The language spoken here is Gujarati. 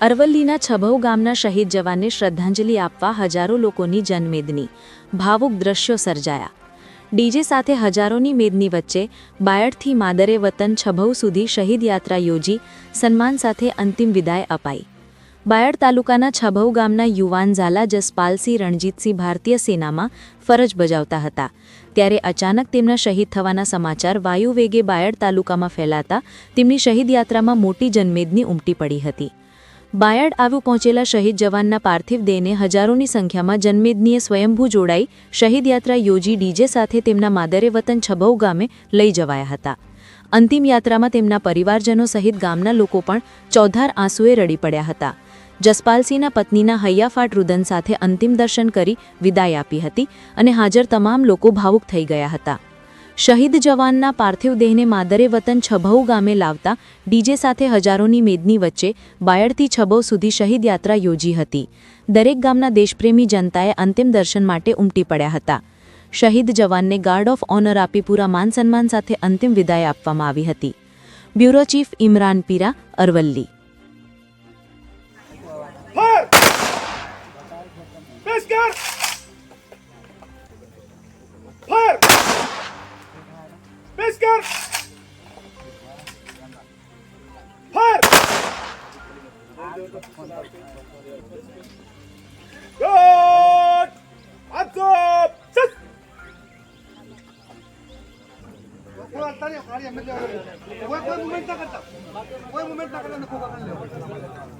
અરવલ્લીના છભૌ ગામના શહીદ જવાનને શ્રદ્ધાંજલિ આપવા હજારો લોકોની જનમેદની, ભાવુક દ્રશ્યો સર્જાયા. ડીજે સાથે હજારોની મેદની વચ્ચે બાયડથી માદરે વતન છભૌ સુધી શહીદ યાત્રા યોજી સન્માન સાથે અંતિમ વિદાય અપાઈ. બાયડ તાલુકાના છભૌ ગામના યુવાન ઝાલા જસપાલસિંહ રણજીતસિંહ ભારતીય સેનામાં ફરજ બજાવતા હતા. ત્યારે અચાનક તેમના શહીદ થવાના સમાચાર વાયુવેગે બાયડ તાલુકામાં ફેલાતા તેમની શહીદ યાત્રામાં મોટી જનમેદની ઉમટી પડી હતી. બાયડ આવું પહોંચેલા શહીદ જવાનના પાર્થિવ દેહને હજારોની સંખ્યામાં જન્મેદનીએ સ્વયંભૂ જોડાઈ શહીદ યાત્રા યોજી ડીજે સાથે તેમના માદરે વતન છબૌ ગામે લઈ જવાયા હતા. અંતિમ યાત્રામાં તેમના પરિવારજનો સહિત ગામના લોકો પણ ચૌધાર આંસુએ રડી પડ્યા હતા. જસપાલસિંહના પત્નીના હૈયાફાટ રુદન સાથે અંતિમ દર્શન કરી વિદાય આપી હતી અને હાજર તમામ લોકો ભાવુક થઈ ગયા હતા. શહીદ જવાનના પાર્થિવ દેહને માદરે વતન છભઉ ગામે લાવતા ડીજે સાથે હજારોની મેદની વચ્ચે બાયડથી છબૌ સુધી શહીદ યાત્રા યોજી હતી. દરેક ગામના દેશપ્રેમી જનતાએ અંતિમ દર્શન માટે ઉમટી પડ્યા હતા. શહીદ જવાનને ગાર્ડ ઓફ ઓનર આપી પૂરા માન સન્માન સાથે અંતિમ વિદાય આપવામાં આવી હતી. Bureau chief Imran Pira Aravalli. Fisker! Fire! Good! Hands up! Sit! કોઈ અડતા નહીં, ખાલી એમ જ લેવાનું. કોઈ કોઈ મુવમેન્ટ ના કરતા કોઈ મુવમેન્ટ ના કરતા નખો કાકા લેવાનું.